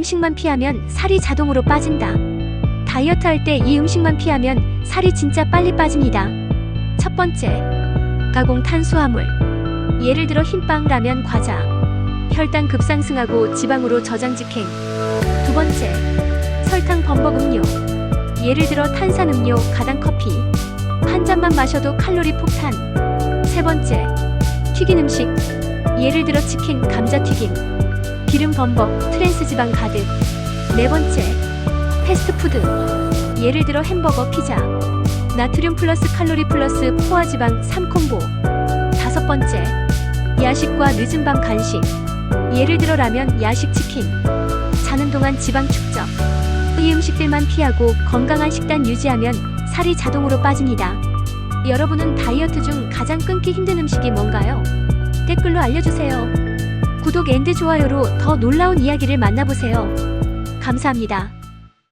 음식만 피하면 살이 자동으로 빠진다. 다이어트 할 때 이 음식만 피하면 살이 진짜 빨리 빠집니다. 첫 번째, 가공 탄수화물. 예를 들어 흰빵, 라면, 과자. 혈당 급상승하고 지방으로 저장 직행. 두 번째, 설탕 범벅 음료. 예를 들어 탄산 음료, 가당 커피. 한 잔만 마셔도 칼로리 폭탄. 세 번째, 튀긴 음식. 예를 들어 치킨, 감자 튀김. 기름 범벅, 트랜스 지방 가득. 네 번째, 패스트푸드. 예를 들어 햄버거, 피자. 나트륨 플러스 칼로리 플러스 포화 지방 3콤보. 다섯 번째, 야식과 늦은 밤 간식. 예를 들어 라면, 야식 치킨. 자는 동안 지방 축적. 이 음식들만 피하고 건강한 식단 유지하면 살이 자동으로 빠집니다. 여러분은 다이어트 중 가장 끊기 힘든 음식이 뭔가요? 댓글로 알려주세요. 구독 앤드 좋아요로 더 놀라운 이야기를 만나보세요. 감사합니다.